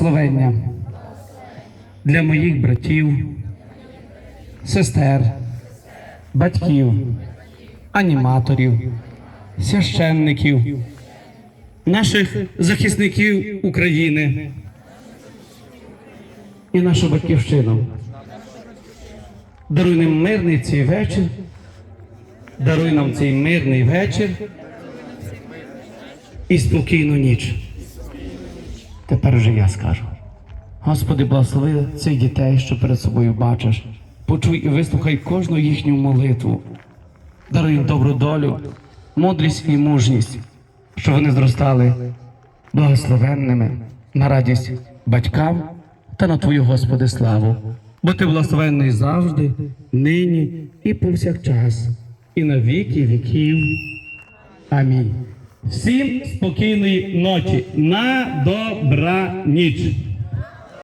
благословення для моїх братів, сестер, батьків, аніматорів, священників, наших захисників України і нашу батьківщину. Даруй нам мирний цей вечір, даруй нам цей мирний вечір і спокійну ніч. Тепер вже я скажу. Господи, благослови цих дітей, що перед собою бачиш. Почуй і вислухай кожну їхню молитву. Даруй їм добру долю, мудрість і мужність, щоб вони зростали благословенними на радість батькам та на Твою, Господи, славу. Бути благословенний завжди, нині і повсякчас, і на віки віків. Амінь. Всім спокійної ночі. На добра ніч.